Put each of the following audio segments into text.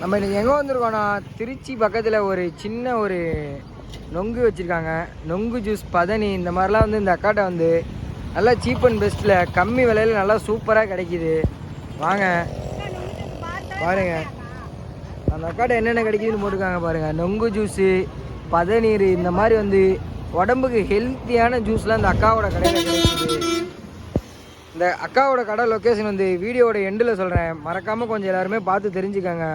நம்ம இன்றைக்கி எங்கே வந்திருக்கோம்னா திருச்சி பக்கத்தில் ஒரு சின்ன ஒரு நொங்கு வச்சுருக்காங்க. நொங்கு ஜூஸ் பதனி இந்த மாதிரிலாம் வந்து இந்த அக்காட்டை வந்து நல்லா சீப் அண்ட் பெஸ்ட்டில் கம்மி விலையில் நல்லா சூப்பராக கிடைக்கிது. வாங்க. பாருங்க. அந்த அக்காட்ட என்னென்ன கிடைக்குதுன்னு போட்டிருக்காங்க பாருங்கள் நொங்கு ஜூஸு பதநீர் இந்த மாதிரி வந்து உடம்புக்கு ஹெல்த்தியான ஜூஸ்லாம் இந்த அக்காவோட கடையில் கிடைக்குது. இந்த அக்காவோட கடை லொக்கேஷன் வந்து வீடியோவோட எண்டில் சொல்கிறேன் மறக்காமல் கொஞ்சம் எல்லாருமே பார்த்து தெரிஞ்சுக்கங்க.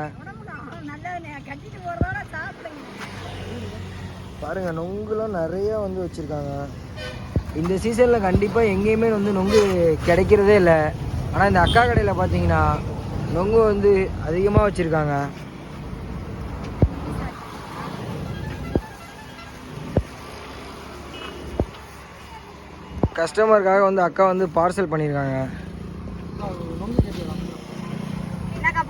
பாருங்க நொங்குலாம் நிறைய வந்து வச்சுருக்காங்க. இந்த சீசனில் கண்டிப்பாக எங்கேயுமே வந்து நொங்கு கிடைக்கிறதே இல்லை. ஆனால் இந்த அக்கா கடையில் பார்த்தீங்கன்னா நொங்கு வந்து அதிகமாக வச்சுருக்காங்க. கஸ்டமருக்காக வந்து அக்கா வந்து பார்சல் பண்ணியிருக்காங்க என்னக்கா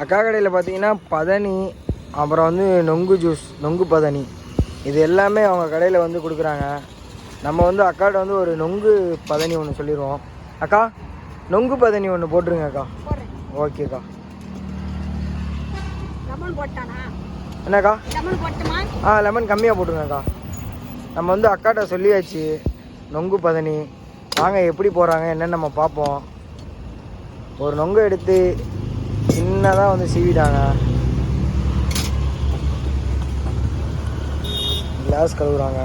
அக்கா கடையில் பார்த்தீங்கன்னா பதனி அப்புறம் வந்து நொங்கு ஜூஸ் நொங்கு பதனி. இது எல்லாமே அவங்க கடையில் வந்து கொடுக்குறாங்க. நம்ம வந்து அக்காட்ட வந்து ஒரு நொங்கு பதனி ஒன்று சொல்லிடுவோம் அக்கா நொங்கு பதனி ஒன்று போட்டுருங்க அக்கா. ஓகேக்கா என்னக்கா? ஆ லெமன் கம்மியாக போட்டுருங்கக்கா. நம்ம வந்து அக்காட்ட சொல்லியாச்சு நொங்கு பதனி வாங்க எப்படி போகிறாங்க என்னன்னு நம்ம பார்ப்போம். ஒரு நொங்கு எடுத்து சின்னதாக வந்து சீவிட்டாங்க கிளாஸ் கழுவுறாங்க.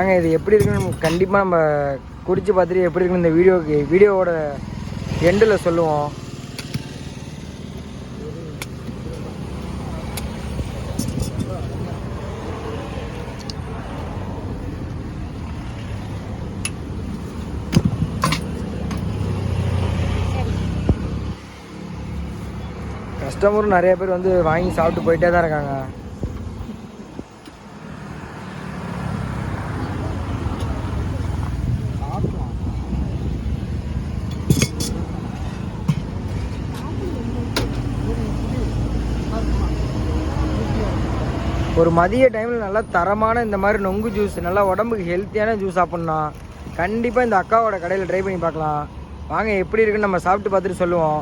வாங்க இது எப்படி இருக்குன்னு கண்டிப்பாக நம்ம குடித்து பார்த்துட்டு எப்படி இருக்குன்னு இந்த வீடியோக்கு வீடியோவோட எண்டில் சொல்லுவோம். கஸ்டமரும் நிறைய பேர் வந்து வாங்கி சாப்பிட்டு போயிட்டே தான் இருக்காங்க. ஒரு மதிய டைமில் நல்லா தரமான இந்த மாதிரி நொங்கு ஜூஸ் நல்லா உடம்புக்கு ஹெல்த்தியான ஜூஸ் சாப்பிட்ணும் கண்டிப்பாக இந்த அக்காவோட கடையில் ட்ரை பண்ணி பார்க்கலாம். வாங்க எப்படி இருக்குன்னு நம்ம சாப்பிட்டு பார்த்துட்டு சொல்லுவோம்.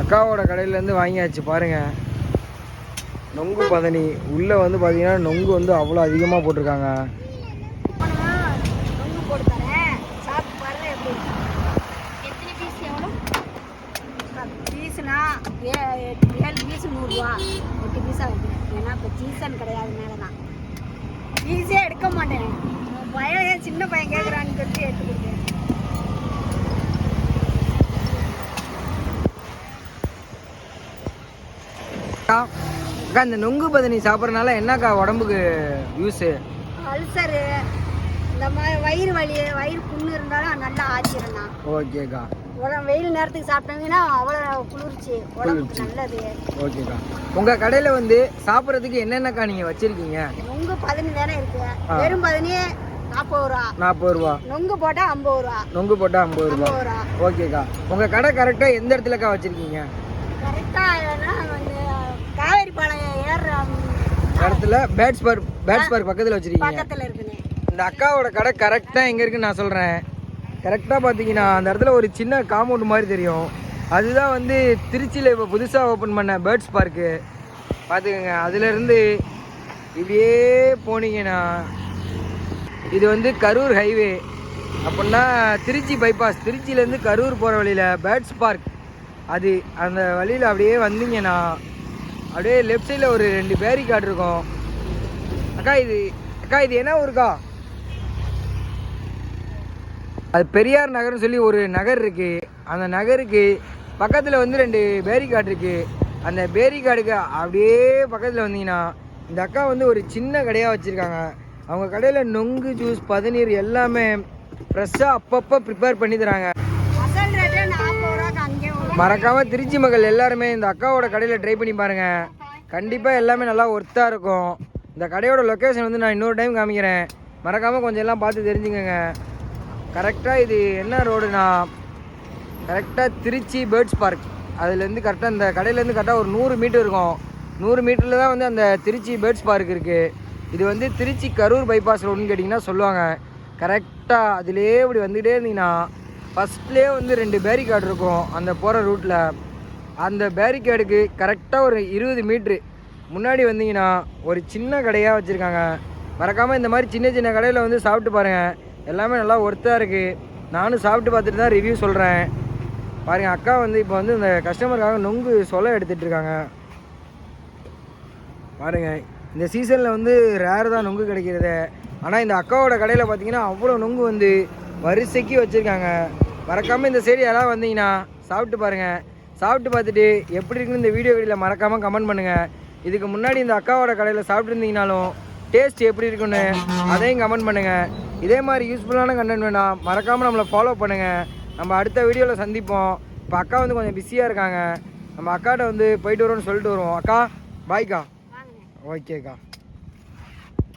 அக்காவோட கடையிலேருந்து வாங்கியாச்சு பாருங்க. நொங்கு பதனி. உள்ளே வந்து பார்த்தீங்கன்னா நொங்கு வந்து அவ்வளோ அதிகமாக போட்டிருக்காங்க. பீஸ்னா ஏழு பீஸ் நூறுரூவா. எட்டு பீஸாக வைக்கிறேன் ஏன்னா இப்போ சீசன் கிடையாதுனால தான் பீஸே எடுக்க மாட்டேன். பையன் ஏன் சின்ன பையன் கேட்குறான்னு சொல்லி எடுத்து கொடுத்தேன். அக்கா இந்த நொங்கு பதனி சாப்பிட்றதுனால என்னக்கா உடம்புக்கு யூஸு அல்சரு இந்த மாதிரி வயிறு வலி வயிறு புண்ணு இருந்தாலும் நல்லா ஆச்சிடணும் ஓகேக்கா உடம்பு வெயில் நேரத்துக்கு சாப்பிட்டீங்கன்னா அவ்வளோ குளிர்ச்சி. உடம்புக்கு நல்லது. ஓகேக்கா. உங்கள் கடையில் வந்து சாப்பிட்றதுக்கு என்னென்னக்கா நீங்கள் வச்சுருக்கீங்க? நொங்கு பதினி தானே இருக்கு. வெறும் பதினி நாற்பது ரூபா. நாற்பது ரூபா. நொங்கு போட்டால் ஐம்பது ரூபா. நொங்கு போட்டால் ஐம்பது ரூபா. ஓகேக்கா. உங்கள் கடை கரெக்டாக எந்த இடத்துலக்கா வச்சுருக்கீங்க? கரெக்டாக வந்து காவேரி பாளையம் ஏறுற இடத்துல பேட்ஸ் பார்க் பேட்ஸ் பார்க் பக்கத்தில் வச்சுருக்கீங்க. பக்கத்தில் இருக்குண்ணே இந்த அக்காவோட கடை கரெக்டாக எங்கே இருக்குன்னு நான் சொல்கிறேன் கரெக்டாக பார்த்தீங்கன்னா அந்த இடத்துல ஒரு சின்ன காம்பவுண்ட் மாதிரி தெரியும். அதுதான் வந்து திருச்சியில் இப்போ புதுசாக ஓப்பன் பண்ண பேர்ட்ஸ் பார்க்கு பார்த்துக்கோங்க அதுலேருந்து இப்படியே போனீங்கன்னா இது வந்து கரூர் ஹைவே அப்படின்னா திருச்சி பைபாஸ் திருச்சியிலேருந்து கரூர் போகிற வழியில் பேர்ட்ஸ் பார்க் அது அந்த வழியில் அப்படியே வந்தீங்கன்னா அப்படியே லெஃப்ட் சைடில் ஒரு ரெண்டு பேரிகார்டு இருக்கும். அக்கா இது அக்கா இது என்ன ஊருக்கா? அது பெரியார் நகர்னு சொல்லி ஒரு நகர் இருக்குது அந்த நகருக்கு பக்கத்தில் வந்து ரெண்டு பேரிகார்டு இருக்குது அந்த பேரிகார்டுக்கு அப்படியே பக்கத்தில் வந்தீங்கன்னா இந்த அக்கா வந்து ஒரு சின்ன கடையாக வச்சுருக்காங்க. அவங்க கடையில் நொங்கு ஜூஸ் பதநீர் எல்லாமே ஃப்ரெஷ்ஷாக அப்பப்போ ப்ரிப்பேர் பண்ணி தராங்க. மறக்காமல் திருச்சி மக்கள் எல்லாருமே இந்த அக்காவோட கடையில் ட்ரை பண்ணி பாருங்கள் கண்டிப்பாக எல்லாமே நல்லா ஒர்த்தாக இருக்கும். இந்த கடையோட லொக்கேஷன் வந்து நான் இன்னொரு டைம் காமிக்கிறேன். மறக்காமல் கொஞ்சம் எல்லாம் பார்த்து தெரிஞ்சுக்கோங்க. கரெக்டாக இது என்ன ரோடுனா கரெக்டாக திருச்சி பேர்ட்ஸ் பார்க். அதுலேருந்து கரெக்டாக இந்த கடையிலேருந்து கரெக்டாக ஒரு நூறு மீட்டர் இருக்கும். நூறு மீட்டரில் தான் வந்து அந்த திருச்சி பேர்ட்ஸ் பார்க் இருக்குது இது வந்து திருச்சி கரூர் பைபாஸ் ரோடுன்னு கேட்டிங்கன்னா சொல்லுவாங்க. கரெக்டாக அதுலேயே இப்படி வந்துகிட்டே இருந்தீங்கன்னா ஃபஸ்ட்லேயே வந்து ரெண்டு பேரிகார்டு இருக்கும் அந்த போகிற ரூட்டில் அந்த பேரிகேடுக்கு கரெக்டாக ஒரு இருபது மீட்ரு. முன்னாடி வந்தீங்கன்னா ஒரு சின்ன கடையாக வச்சுருக்காங்க. மறக்காமல் இந்த மாதிரி சின்ன சின்ன கடையில் வந்து சாப்பிட்டு பாருங்கள் எல்லாமே நல்லா ஒர்த்தாக இருக்குது நானும் சாப்பிட்டு பார்த்துட்டு தான் ரிவ்யூ சொல்கிறேன் பாருங்க அக்கா வந்து இப்போ வந்து இந்த கஸ்டமருக்காக நொங்கு சொலை எடுத்துகிட்டு இருக்காங்க. பாருங்க இந்த சீசனில் வந்து ரேர் தான் நொங்கு கிடைக்கிறது. ஆனால் இந்த அக்காவோட கடையில் பார்த்தீங்கன்னா அவ்வளோ நொங்கு வந்து வரிசைக்கு வச்சுருக்காங்க. மறக்காமல் இந்த சைடு யாராவது வந்தீங்கன்னா சாப்பிட்டு பாருங்கள் சாப்பிட்டு பார்த்துட்டு எப்படி இருக்குன்னு இந்த வீடியோ வெளியில் மறக்காமல் கமெண்ட் பண்ணுங்கள் இதுக்கு முன்னாடி இந்த அக்காவோட கடையில் சாப்பிட்ருந்தீங்கனாலும் டேஸ்ட் எப்படி இருக்குன்னு அதையும் கமெண்ட் பண்ணுங்கள் இதே மாதிரி யூஸ்ஃபுல்லான கண்டென்ட் வேணாம் மறக்காமல் நம்மளை ஃபாலோ பண்ணுங்கள் நம்ம அடுத்த வீடியோவில் சந்திப்போம். இப்போ அக்கா வந்து கொஞ்சம் பிஸியாக இருக்காங்க. நம்ம அக்காட்ட வந்து போயிட்டு வரோம்னு சொல்லிட்டு வருவோம். அக்கா பாய்க்கா ஓகேக்கா